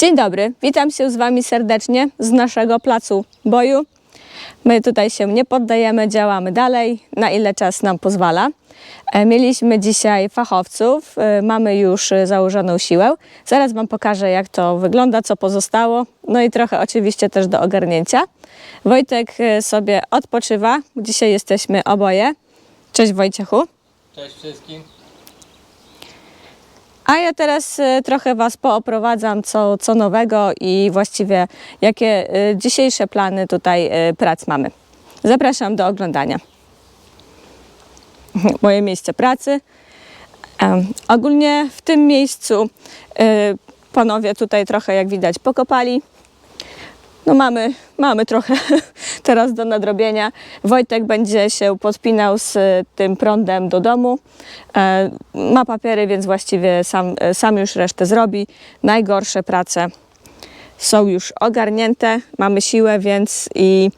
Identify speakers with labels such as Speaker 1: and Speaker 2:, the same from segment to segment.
Speaker 1: Dzień dobry, witam się z Wami serdecznie z naszego placu boju. My tutaj się nie poddajemy, działamy dalej, na ile czas nam pozwala. E, Mieliśmy dzisiaj fachowców, e, mamy już e, założoną siłę. Zaraz Wam pokażę, jak to wygląda, co pozostało, no i trochę oczywiście też do ogarnięcia. Wojtek sobie odpoczywa, dzisiaj jesteśmy oboje. Cześć Wojciechu.
Speaker 2: Cześć wszystkim.
Speaker 1: A ja teraz e, trochę Was pooprowadzam, co, co nowego i właściwie jakie e, dzisiejsze plany tutaj e, prac mamy. Zapraszam do oglądania. Moje miejsce pracy. Ogólnie w tym miejscu panowie tutaj trochę, jak widać, pokopali. No mamy, mamy trochę teraz do nadrobienia. Wojtek będzie się podpinał z e, tym prądem do domu. E, Ma papiery, więc właściwie sam, e, sam już resztę zrobi. Najgorsze prace są już ogarnięte. Mamy siłę, więc i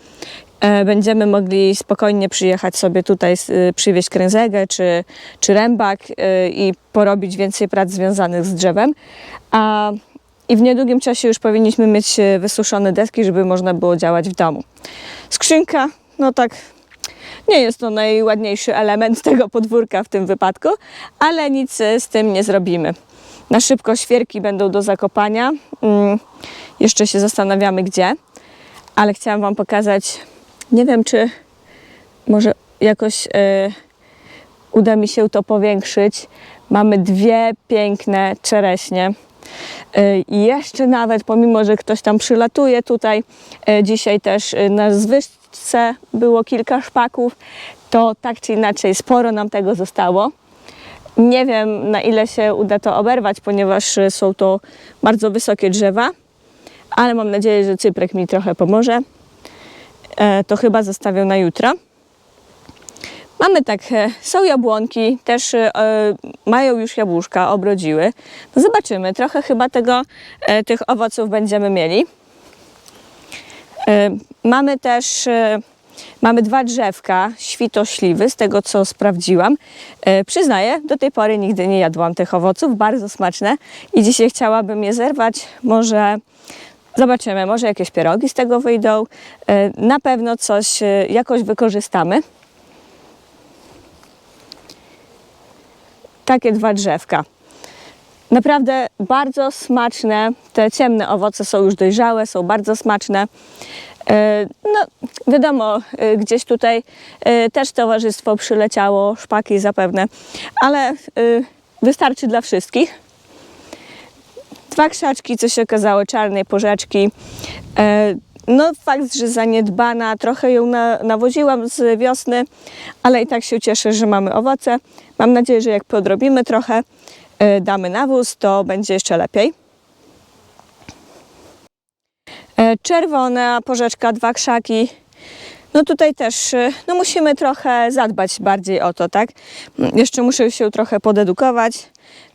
Speaker 1: będziemy mogli spokojnie przyjechać sobie tutaj, przywieźć kręzegę czy, czy rębak i porobić więcej prac związanych z drzewem. A i w niedługim czasie już powinniśmy mieć e, wysuszone deski, żeby można było działać w domu. Skrzynka, no tak, nie jest to najładniejszy element tego podwórka w tym wypadku, ale nic e, z tym nie zrobimy. Na szybko świerki będą do zakopania. Mm, jeszcze się zastanawiamy gdzie, ale chciałam Wam pokazać, nie wiem czy może jakoś e, uda mi się to powiększyć. Mamy dwie piękne czereśnie. I jeszcze nawet, pomimo że ktoś tam przylatuje tutaj, e, dzisiaj też e, na zwyżce było kilka szpaków, to tak czy inaczej sporo nam tego zostało. Nie wiem na ile się uda to oberwać, ponieważ e, są to bardzo wysokie drzewa, ale mam nadzieję, że Cyprek mi trochę pomoże. To chyba zostawię na jutro. Mamy tak, e, są jabłonki, też e, mają już jabłuszka, obrodziły. No zobaczymy, trochę chyba tego, e, tych owoców będziemy mieli. E, Mamy też, e, mamy dwa drzewka świtośliwy, z tego co sprawdziłam. E, Przyznaję, do tej pory nigdy nie jadłam tych owoców, bardzo smaczne i dzisiaj chciałabym je zerwać. Może zobaczymy, może jakieś pierogi z tego wyjdą. E, Na pewno coś e, jakoś wykorzystamy. Takie dwa drzewka. Naprawdę bardzo smaczne. Te ciemne owoce są już dojrzałe, są bardzo smaczne. E, No, wiadomo, e, gdzieś tutaj e, też towarzystwo przyleciało, szpaki zapewne, ale wystarczy dla wszystkich. Dwa krzaczki, co się okazało, czarnej porzeczki. No, fakt, że zaniedbana, trochę ją na, nawoziłam z wiosny, ale i tak się cieszę, że mamy owoce. Mam nadzieję, że jak podrobimy trochę, e, damy nawóz, to będzie jeszcze lepiej. E, Czerwona porzeczka, dwa krzaki. No tutaj też e, no musimy trochę zadbać bardziej o to, tak? Jeszcze muszę się trochę podedukować,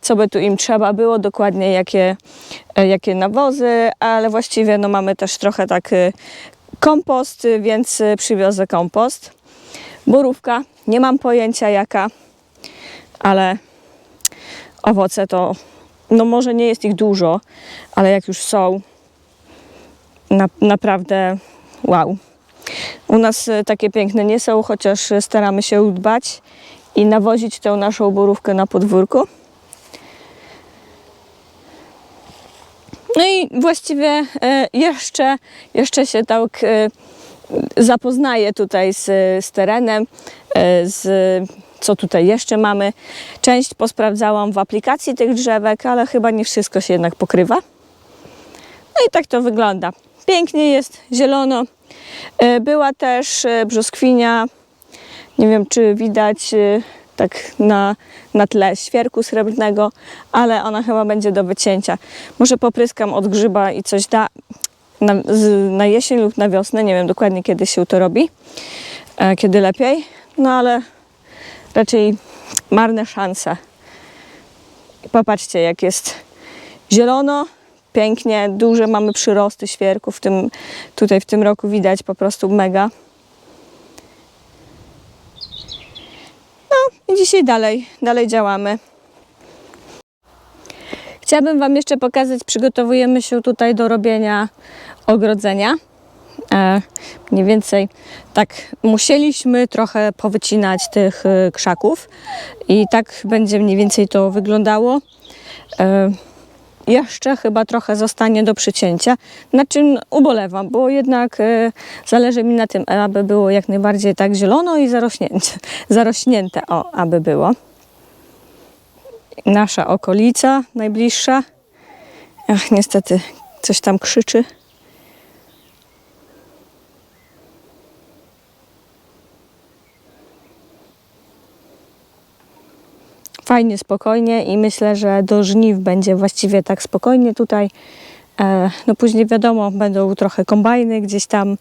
Speaker 1: co by tu im trzeba było, dokładnie jakie, e, jakie nawozy, ale właściwie no mamy też trochę tak e, kompost, e, więc przywiozę kompost. Borówka, nie mam pojęcia jaka, ale owoce to, no może nie jest ich dużo, ale jak już są, na, naprawdę wow. U nas takie piękne nie są, chociaż staramy się dbać i nawozić tę naszą borówkę na podwórku. No i właściwie e, jeszcze, jeszcze się tak e, zapoznaję tutaj z, z terenem, e, z co tutaj jeszcze mamy. Część posprawdzałam w aplikacji tych drzewek, ale chyba nie wszystko się jednak pokrywa. No i tak to wygląda. Pięknie jest, zielono. Była też brzoskwinia. Nie wiem, czy widać tak na, na tle świerku srebrnego, ale ona chyba będzie do wycięcia. Może popryskam od grzyba i coś da na, na jesień lub na wiosnę. Nie wiem dokładnie, kiedy się to robi, e, kiedy lepiej. No ale raczej marne szanse. Popatrzcie, jak jest zielono, pięknie, duże mamy przyrosty świerków w tym, tutaj w tym roku widać po prostu mega. No i dzisiaj dalej, dalej działamy. Chciałabym Wam jeszcze pokazać, przygotowujemy się tutaj do robienia ogrodzenia. E, mniej więcej tak musieliśmy trochę powycinać tych e, krzaków i tak będzie mniej więcej to wyglądało. E, jeszcze chyba trochę zostanie do przycięcia, na czym ubolewam, bo jednak e, zależy mi na tym, aby było jak najbardziej tak zielono i zarośnięte, zarośnięte o, aby było. Nasza okolica najbliższa. Ach, niestety coś tam krzyczy. Fajnie, spokojnie i myślę, że do żniw będzie właściwie tak spokojnie tutaj. E, No później wiadomo, będą trochę kombajny, gdzieś tam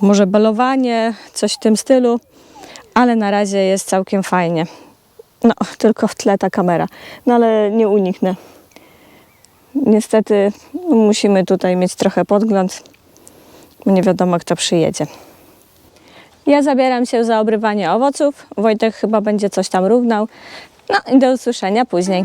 Speaker 1: może balowanie, coś w tym stylu, ale na razie jest całkiem fajnie. No, tylko w tle ta kamera, no ale nie uniknę. Niestety musimy tutaj mieć trochę podgląd, nie wiadomo kto przyjedzie. Ja zabieram się za obrywanie owoców. Wojtek chyba będzie coś tam równał. No i do usłyszenia później.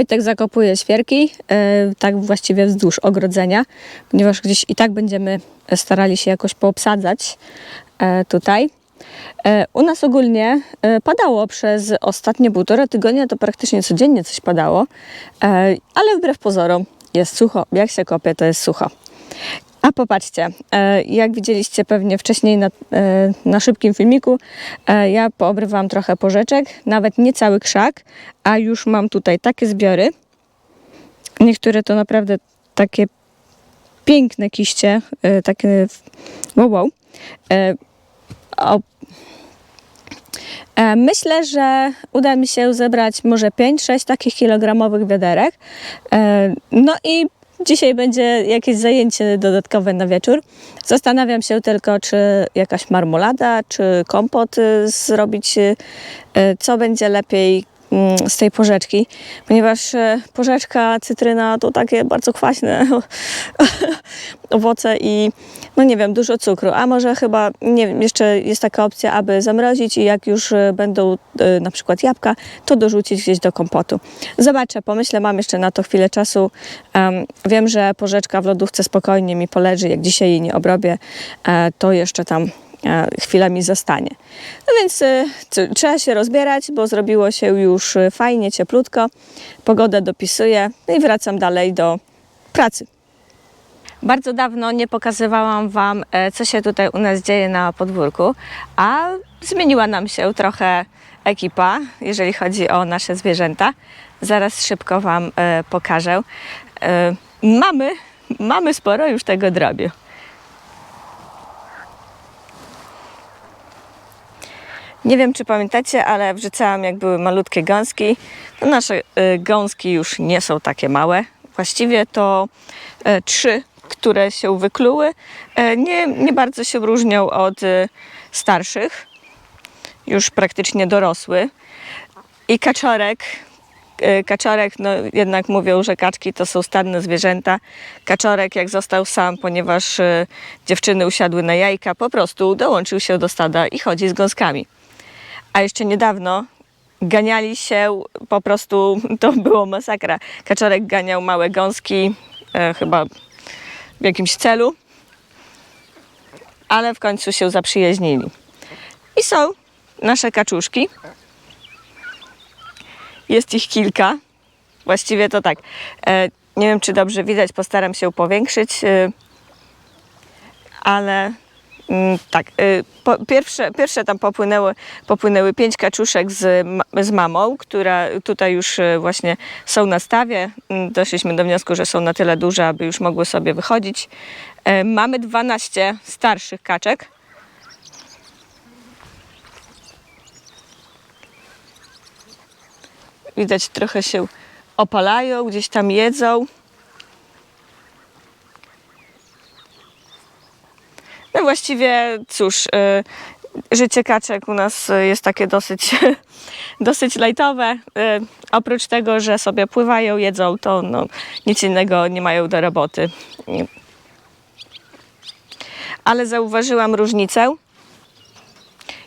Speaker 1: Wojtek zakopuje świerki, e, tak właściwie wzdłuż ogrodzenia, ponieważ gdzieś i tak będziemy starali się jakoś poobsadzać e, tutaj. E, U nas ogólnie padało przez ostatnie półtora tygodnia, to praktycznie codziennie coś padało, ale wbrew pozorom jest sucho. Jak się kopie, to jest sucho. A popatrzcie, e, jak widzieliście pewnie wcześniej na, e, na szybkim filmiku, e, ja poobrywałam trochę porzeczek, nawet nie cały krzak, a już mam tutaj takie zbiory. Niektóre to naprawdę takie piękne kiście, takie wow, wow. Myślę, że uda mi się zebrać może 5-6 takich kilogramowych wiaderek. No i dzisiaj będzie jakieś zajęcie dodatkowe na wieczór. Zastanawiam się tylko, czy jakaś marmolada, czy kompot y, zrobić, y, y, co będzie lepiej z tej porzeczki, ponieważ e, porzeczka, cytryna to takie bardzo kwaśne owoce i no nie wiem, dużo cukru, a może chyba, nie wiem, jeszcze jest taka opcja, aby zamrozić i jak już e, będą e, na przykład jabłka, to dorzucić gdzieś do kompotu. Zobaczę, pomyślę, mam jeszcze na to chwilę czasu. Em, wiem, że porzeczka w lodówce spokojnie mi poleży, jak dzisiaj jej nie obrobię, to jeszcze tam e, chwila mi zostanie. No więc e, trzeba się rozbierać, bo zrobiło się już e, fajnie, cieplutko. Pogoda dopisuje no i wracam dalej do pracy. Bardzo dawno nie pokazywałam Wam, e, co się tutaj u nas dzieje na podwórku, a zmieniła nam się trochę ekipa, jeżeli chodzi o nasze zwierzęta. Zaraz szybko Wam pokażę. Mamy, mamy sporo już tego drobiu. Nie wiem, czy pamiętacie, ale wrzucałam, jak były malutkie gąski. No nasze y, gąski już nie są takie małe. Właściwie to e, trzy, które się wykluły, e, nie, nie bardzo się różnią od e, starszych. Już praktycznie dorosły. I kaczorek. e, Kaczorek, no jednak mówią, że kaczki to są stadne zwierzęta. Kaczorek, jak został sam, ponieważ dziewczyny usiadły na jajka, po prostu dołączył się do stada i chodzi z gąskami. A jeszcze niedawno ganiali się, po prostu to było masakra. Kaczorek ganiał małe gąski, e, chyba w jakimś celu, ale w końcu się zaprzyjaźnili. I są nasze kaczuszki. Jest ich kilka. Właściwie to tak. E, nie wiem, czy dobrze widać, postaram się powiększyć, e, ale Tak, y, po, pierwsze, pierwsze tam popłynęły, popłynęły pięć kaczuszek z, z mamą, która tutaj już y, właśnie są na stawie. Mm, Doszliśmy do wniosku, że są na tyle duże, aby już mogły sobie wychodzić. E, Mamy 12 starszych kaczek. Widać, trochę się opalają, gdzieś tam jedzą. Właściwie cóż, y, życie kaczek u nas y, jest takie dosyć, dosyć lajtowe. Y, oprócz tego, że sobie pływają, jedzą, to no, nic innego nie mają do roboty. Ale zauważyłam różnicę.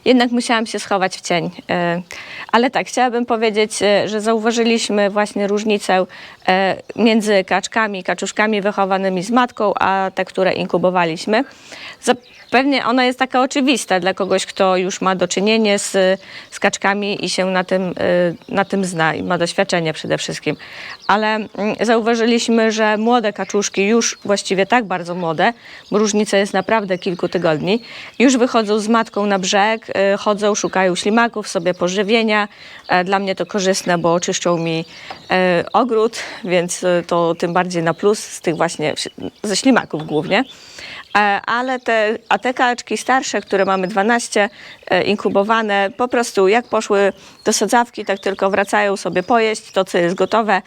Speaker 1: Jednak musiałam się schować w cień. Ale tak, chciałabym powiedzieć, że zauważyliśmy właśnie różnicę między kaczkami, kaczuszkami wychowanymi z matką, a te, które inkubowaliśmy. Pewnie ona jest taka oczywista dla kogoś, kto już ma do czynienia z, z kaczkami i się na tym, e, na tym zna i ma doświadczenie przede wszystkim. Ale mm, zauważyliśmy, że młode kaczuszki, już właściwie tak bardzo młode, bo różnica jest naprawdę kilku tygodni, już wychodzą z matką na brzeg, e, chodzą, szukają ślimaków, sobie pożywienia. E, Dla mnie to korzystne, bo czyszczą mi e, ogród, więc e, to tym bardziej na plus z tych właśnie ze ślimaków głównie. E, Ale te, a te kaczki starsze, które mamy 12 e, inkubowane, po prostu jak poszły do sadzawki, tak tylko wracają sobie pojeść to, co jest gotowe.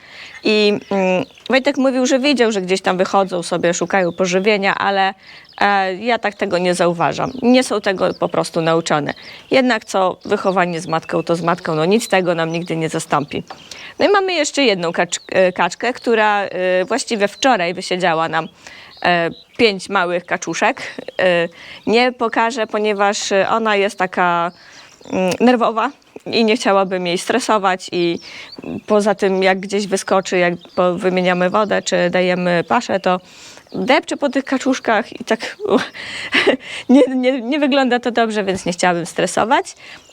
Speaker 1: I mm, Wojtek mówił, że widział, że gdzieś tam wychodzą sobie, szukają pożywienia, ale e, ja tak tego nie zauważam. Nie są tego po prostu nauczone. Jednak co wychowanie z matką, to z matką, no nic tego nam nigdy nie zastąpi. No i mamy jeszcze jedną kacz, kaczkę, która właściwie wczoraj wysiedziała nam pięć małych kaczuszek. E, Nie pokażę, ponieważ e, ona jest taka mm, nerwowa i nie chciałabym jej stresować i poza tym jak gdzieś wyskoczy, jak wymieniamy wodę czy dajemy paszę, to depcze po tych kaczuszkach i tak nie, nie, nie wygląda to dobrze, więc nie chciałabym stresować.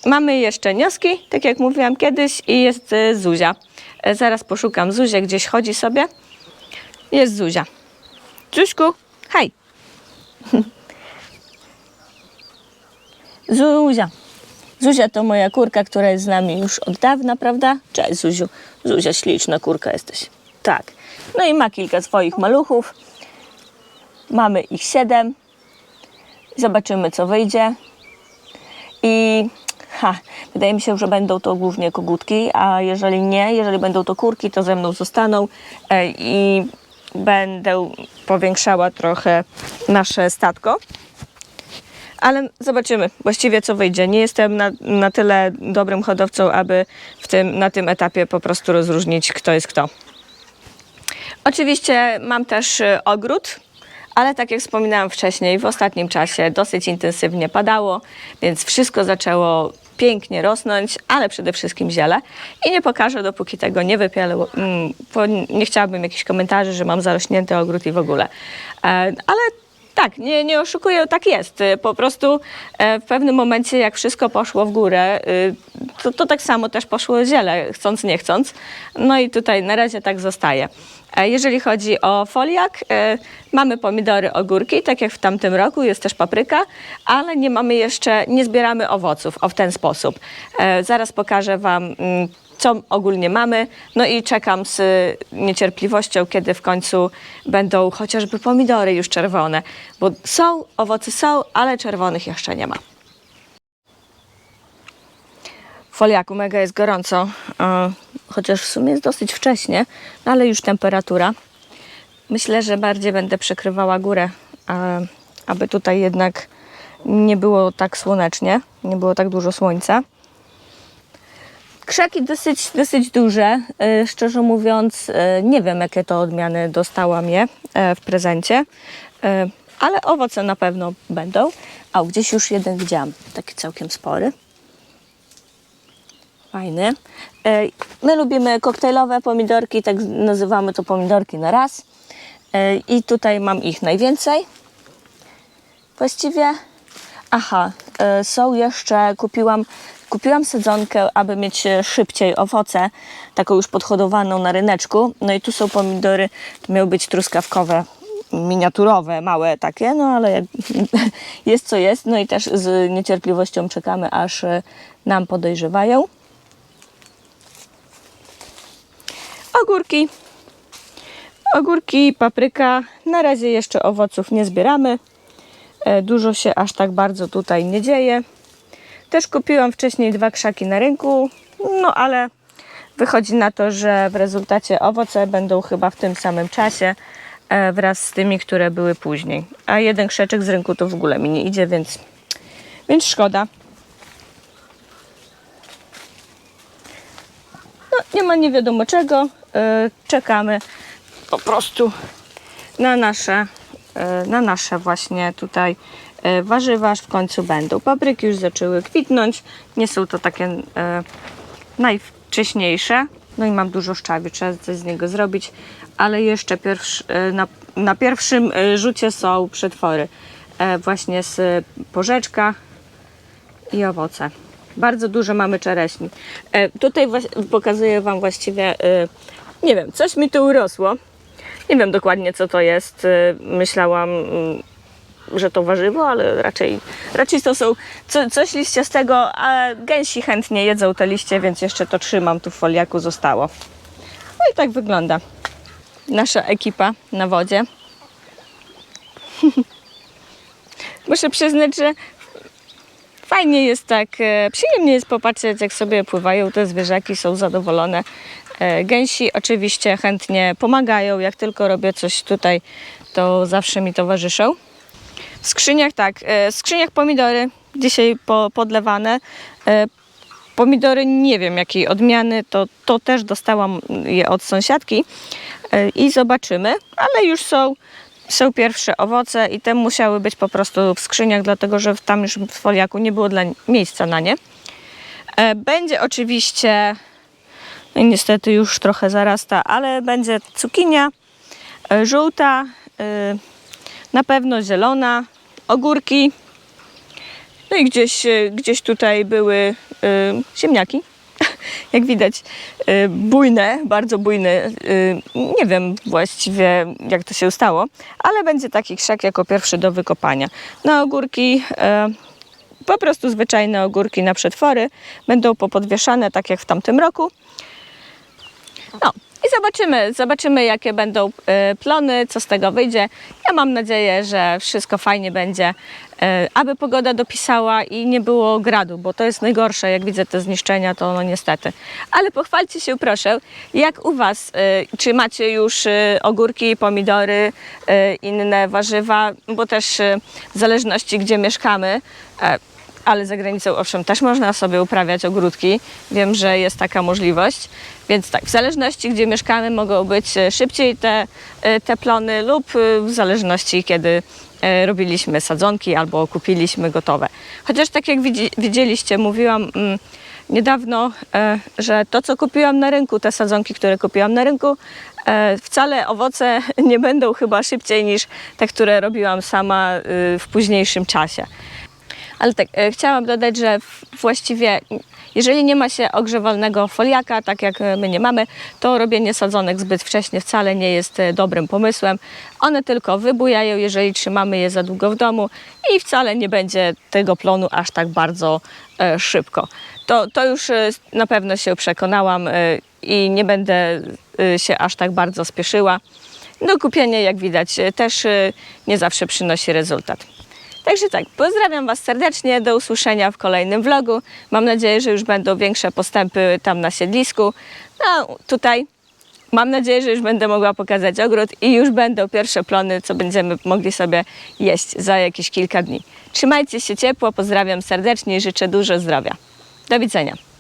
Speaker 1: Mamy jeszcze nioski, tak jak mówiłam kiedyś i jest e, Zuzia. E, Zaraz poszukam Zuzię, gdzieś chodzi sobie. Jest Zuzia. Zuśku, hej. Zuzia. Zuzia to moja kurka, która jest z nami już od dawna, prawda? Cześć Zuziu. Zuzia, śliczna kurka jesteś. Tak. No i ma kilka swoich maluchów. Mamy ich siedem. Zobaczymy, co wyjdzie. I ha, wydaje mi się, że będą to głównie kogutki, a jeżeli nie, jeżeli będą to kurki, to ze mną zostaną e, i będę powiększała trochę nasze statko. Ale zobaczymy właściwie co wyjdzie. Nie jestem na, na tyle dobrym hodowcą, aby w tym, na tym etapie po prostu rozróżnić, kto jest kto. Oczywiście mam też y, ogród, ale tak jak wspominałam wcześniej, w ostatnim czasie dosyć intensywnie padało, więc wszystko zaczęło pięknie rosnąć, ale przede wszystkim ziele. I nie pokażę, dopóki tego nie wypielę, mm, bo nie chciałabym jakichś komentarzy, że mam zarośnięty ogród i w ogóle. E, Ale tak, nie, nie oszukuję, tak jest. Y, Po prostu e, w pewnym momencie, jak wszystko poszło w górę, y, to, to tak samo też poszło ziele, chcąc, nie chcąc. No i tutaj na razie tak zostaje. E, Jeżeli chodzi o foliak, e, mamy pomidory, ogórki, tak jak w tamtym roku, jest też papryka, ale nie mamy jeszcze, nie zbieramy owoców o w ten sposób. Zaraz pokażę Wam, mm, co ogólnie mamy. No i czekam z niecierpliwością, kiedy w końcu będą chociażby pomidory już czerwone, bo są, owoce są, ale czerwonych jeszcze nie ma. Foliaku mega jest gorąco, chociaż w sumie jest dosyć wcześnie, no ale już temperatura. Myślę, że bardziej będę przykrywała górę, aby tutaj jednak nie było tak słonecznie, nie było tak dużo słońca. Krzaki dosyć, dosyć duże. E, Szczerze mówiąc, e, nie wiem, jakie to odmiany dostałam je e, w prezencie, ale owoce na pewno będą. A gdzieś już jeden widziałam, taki całkiem spory. Fajny. My lubimy koktajlowe pomidorki, tak nazywamy to pomidorki na raz. I tutaj mam ich najwięcej. Właściwie, aha, są jeszcze, kupiłam, kupiłam sadzonkę, aby mieć e, szybciej owoce, taką już podhodowaną na ryneczku. No i tu są pomidory, to miały być truskawkowe. miniaturowe, małe takie, no ale jest co jest. No i też z niecierpliwością czekamy, aż e, nam podejrzewają. Ogórki. Ogórki, papryka. Na razie jeszcze owoców nie zbieramy. E, Dużo się aż tak bardzo tutaj nie dzieje. Też kupiłam wcześniej dwa krzaki na rynku, no ale wychodzi na to, że w rezultacie owoce będą chyba w tym samym czasie e, wraz z tymi, które były później. A jeden krzeczek z rynku to w ogóle mi nie idzie, więc, więc szkoda. No, nie ma nie wiadomo czego. e, Czekamy po prostu na nasze, na nasze właśnie tutaj e, warzywa, aż w końcu będą. Papryki już zaczęły kwitnąć. Nie są to takie e, najwcześniejsze. No i mam dużo szczawi, trzeba coś z niego zrobić, ale jeszcze pierwszy, e, na, na pierwszym e, rzucie są przetwory. E, właśnie z porzeczka i owoce. Bardzo dużo mamy czereśni. E, tutaj pokazuję Wam właściwie, e, nie wiem, coś mi tu urosło. Nie wiem dokładnie co to jest. E, myślałam, mm, że to warzywo, ale raczej, raczej to są co, coś liściastego, a gęsi chętnie jedzą te liście, więc jeszcze to trzymam tu w foliaku, zostało. No i tak wygląda nasza ekipa na wodzie. Muszę przyznać, że fajnie jest tak, e, przyjemnie jest popatrzeć, jak sobie pływają te zwierzaki, są zadowolone. E, Gęsi oczywiście chętnie pomagają, jak tylko robię coś tutaj, to zawsze mi towarzyszą. W skrzyniach tak, e, w skrzyniach pomidory dzisiaj po, podlewane. E, Pomidory nie wiem jakiej odmiany, to, to też dostałam je od sąsiadki i zobaczymy, ale już są, są pierwsze owoce i te musiały być po prostu w skrzyniach, dlatego że tam już w foliaku nie było dla miejsca na nie. Będzie oczywiście, no niestety już trochę zarasta, ale będzie cukinia, e, żółta, e, na pewno zielona, ogórki. No i gdzieś, e, gdzieś tutaj były ziemniaki. Jak widać, bujne, bardzo bujne. Nie wiem właściwie, jak to się stało, ale będzie taki krzak jako pierwszy do wykopania. Na ogórki po prostu zwyczajne ogórki na przetwory będą popodwieszane, tak jak w tamtym roku. No i zobaczymy, zobaczymy jakie będą e, plony, co z tego wyjdzie. Ja mam nadzieję, że wszystko fajnie będzie, e, aby pogoda dopisała i nie było gradu, bo to jest najgorsze, jak widzę te zniszczenia, to no niestety. Ale pochwalcie się proszę, jak u Was, e, czy macie już ogórki, pomidory, inne warzywa, bo też w zależności gdzie mieszkamy, ale za granicą owszem też można sobie uprawiać ogródki. Wiem, że jest taka możliwość. Więc tak, w zależności gdzie mieszkamy mogą być e, szybciej te, e, te plony lub e, w zależności kiedy robiliśmy sadzonki albo kupiliśmy gotowe. Chociaż tak jak widzi, widzieliście, mówiłam mm, niedawno, że to co kupiłam na rynku, te sadzonki, które kupiłam na rynku, wcale owoce nie będą chyba szybciej niż te, które robiłam sama e, w późniejszym czasie. Ale tak, e, chciałam dodać, że właściwie jeżeli nie ma się ogrzewalnego foliaka, tak jak e, my nie mamy, to robienie sadzonek zbyt wcześnie wcale nie jest e, dobrym pomysłem. One tylko wybujają, jeżeli trzymamy je za długo w domu i wcale nie będzie tego plonu aż tak bardzo e, szybko. To, to już na pewno się przekonałam e, i nie będę e, się aż tak bardzo spieszyła. No kupienie, jak widać, też e, nie zawsze przynosi rezultat. Także tak, pozdrawiam Was serdecznie, do usłyszenia w kolejnym vlogu. Mam nadzieję, że już będą większe postępy tam na siedlisku. No tutaj mam nadzieję, że już będę mogła pokazać ogród i już będą pierwsze plony, co będziemy mogli sobie jeść za jakieś kilka dni. Trzymajcie się ciepło, pozdrawiam serdecznie i życzę dużo zdrowia. Do widzenia.